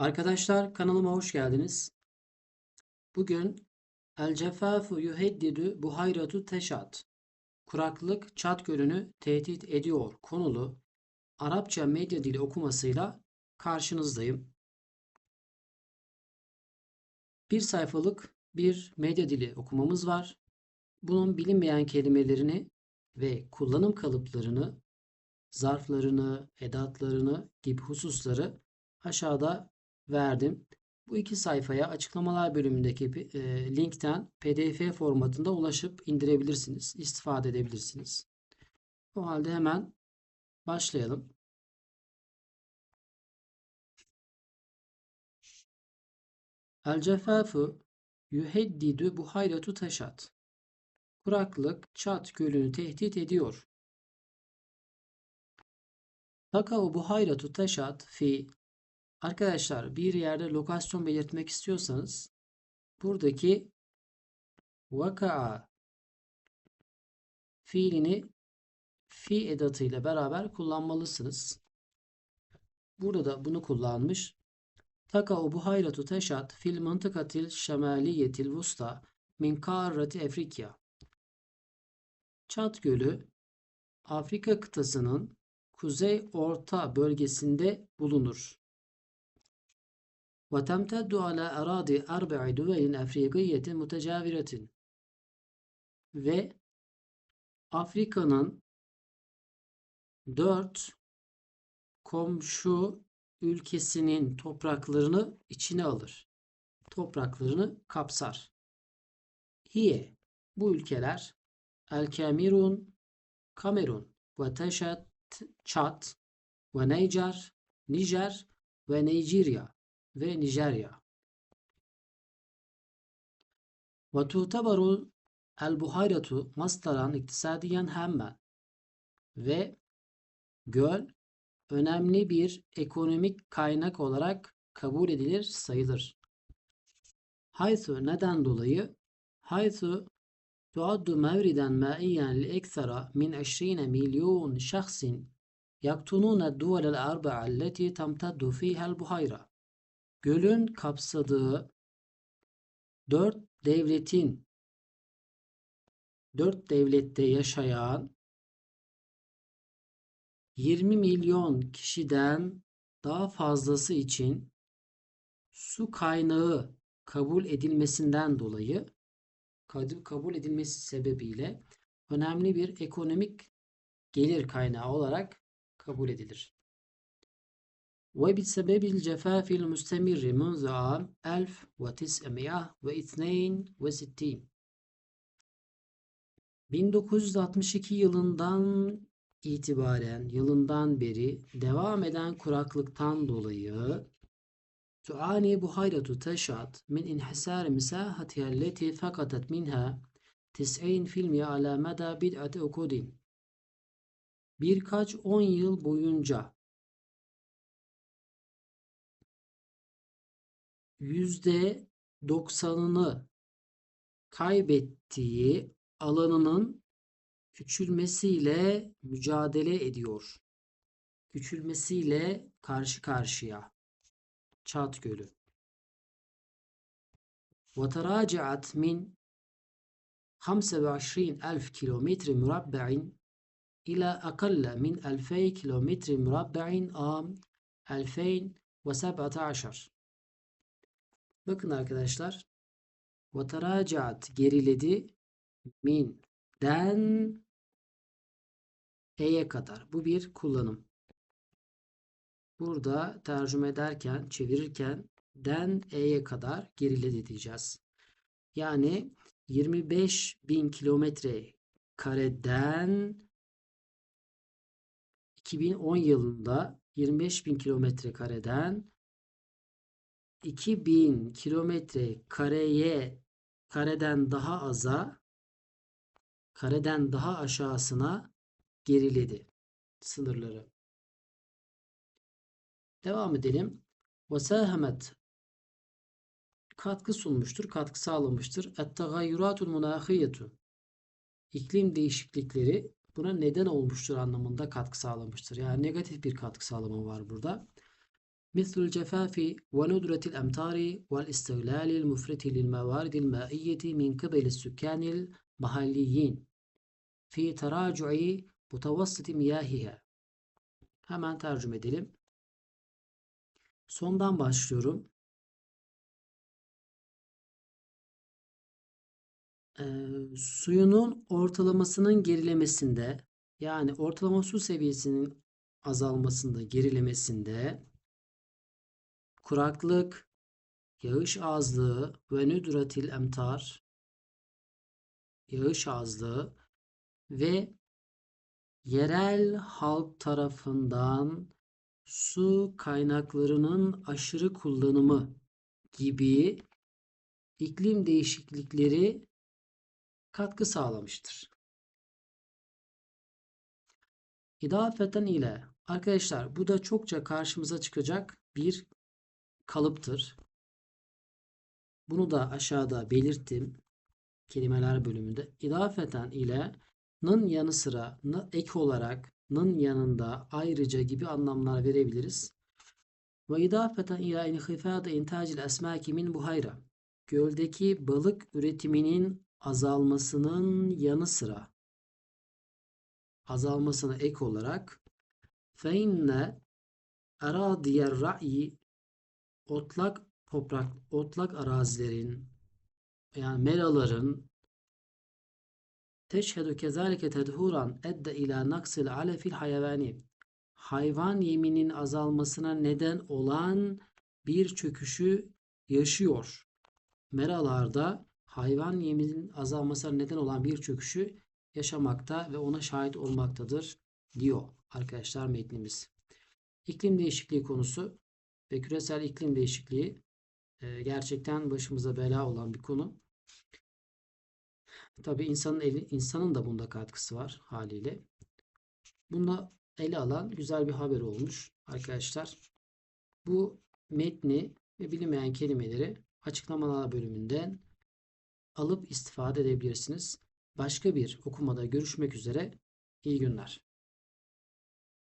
Arkadaşlar kanalıma hoş geldiniz. Bugün El cefafu yuheddidu buhayratu teşat. Kuraklık Çat Gölü'nü tehdit ediyor konulu Arapça medya dili okumasıyla karşınızdayım. Bir sayfalık bir medya dili okumamız var. Bunun bilinmeyen kelimelerini ve kullanım kalıplarını, zarflarını, edatlarını gibi hususları aşağıda verdim. Bu iki sayfaya açıklamalar bölümündeki e, linkten PDF formatında ulaşıp indirebilirsiniz, istifade edebilirsiniz. O halde hemen başlayalım. El cefafu yuheddidu buhayratu teşat. Kuraklık Çat Gölü'nü tehdit ediyor. Takau buhayratu teşat fi Arkadaşlar bir yerde lokasyon belirtmek istiyorsanız buradaki vaka'a fiilini fi edatıyla beraber kullanmalısınız. Burada da bunu kullanmış. Taka'u buhayratu teşat fil mıntıkatil şemaliyetil vusta min karrati Afrika. Çat Gölü Afrika kıtasının kuzey orta bölgesinde bulunur. وتمتد على أراضي أربع دول أفريقية متجاورة ve Afrika'nın dört komşu ülkesinin topraklarını içine alır. Topraklarını kapsar. Hiye bu ülkeler El Kamerun, Kamerun ve Teşat, Çat ve Niger, Niger ve Nijerya ve Nijerya. Ve tu'tabaru el-buhayratu mastaran iktisadiyen hemmen ve göl önemli bir ekonomik kaynak olarak kabul edilir sayılır. Haythu neden dolayı? Haythu tuaddu mevriden maiyen li eksara min 20 milyon şahsin yaktununa duvel el arba'a alleti tamtaddu fiha el buhayra. Gölün kapsadığı dört devletin dört devlette yaşayan 20 milyon kişiden daha fazlası için su kaynağı kabul edilmesinden dolayı kabul edilmesi sebebiyle önemli bir ekonomik gelir kaynağı olarak kabul edilir. وبسبب الجفاف المستمر منذ عام 1962 1962 yılından itibaren yılından beri devam eden kuraklıktan dolayı tuani buhayratu teşat min inhisar misahatiha allati fakatat minha 90% ala meda bid'ati ukudin birkaç on yıl boyunca yüzde doksanını kaybettiği alanının küçülmesiyle mücadele ediyor. Küçülmesiyle karşı karşıya. Çat Gölü. وتراجعت من 25 ألف كيلومتر مربع إلى أقل من 2000 كيلومتر مربع عام 2017 Bakın arkadaşlar. Vataracat geriledi. Min den e'ye kadar. Bu bir kullanım. Burada tercüme ederken, çevirirken den e'ye kadar geriledi diyeceğiz. Yani 25 bin kilometre kareden 2010 yılında 25 bin kilometre kareden 2000 kilometre kareye kareden daha aza kareden daha aşağısına geriledi sınırları. Devam edelim. Vesahemet katkı sunmuştur, katkı sağlamıştır. Et-tagayyuratul munahiyetu iklim değişiklikleri buna neden olmuştur anlamında katkı sağlamıştır. Yani negatif bir katkı sağlama var burada. مثل الجفاف وندرة الأمطار والاستغلال المفرط للموارد المائية من قبل السكان المحليين في تراجع متوسط مياهها. Hemen tercüme edelim. Sondan başlıyorum. Ee, suyunun ortalamasının gerilemesinde yani ortalama su seviyesinin azalmasında, gerilemesinde kuraklık, yağış azlığı ve nüdratil emtar yağış azlığı ve yerel halk tarafından su kaynaklarının aşırı kullanımı gibi iklim değişiklikleri katkı sağlamıştır. İdafeten ile arkadaşlar bu da çokça karşımıza çıkacak bir kalıptır. Bunu da aşağıda belirttim. Kelimeler bölümünde. İdafeten ile nın yanı sıra ek olarak nın yanında ayrıca gibi anlamlar verebiliriz. Ve idafeten ila inhifâdı intacil esmâki min buhayra. Göldeki balık üretiminin azalmasının yanı sıra azalmasına ek olarak feinne aradiyer ra'yi otlak toprak otlak arazilerin yani meraların teşhedü kezalike tedhuran edde ila naksil alefil hayvani hayvan yeminin azalmasına neden olan bir çöküşü yaşıyor. Meralarda hayvan yeminin azalmasına neden olan bir çöküşü yaşamakta ve ona şahit olmaktadır diyor arkadaşlar metnimiz. İklim değişikliği konusu ve küresel iklim değişikliği e, gerçekten başımıza bela olan bir konu. Tabii insanın eli, insanın da bunda katkısı var haliyle. Bunda ele alan güzel bir haber olmuş arkadaşlar. Bu metni ve bilinmeyen kelimeleri açıklamalar bölümünden alıp istifade edebilirsiniz. Başka bir okumada görüşmek üzere. İyi günler.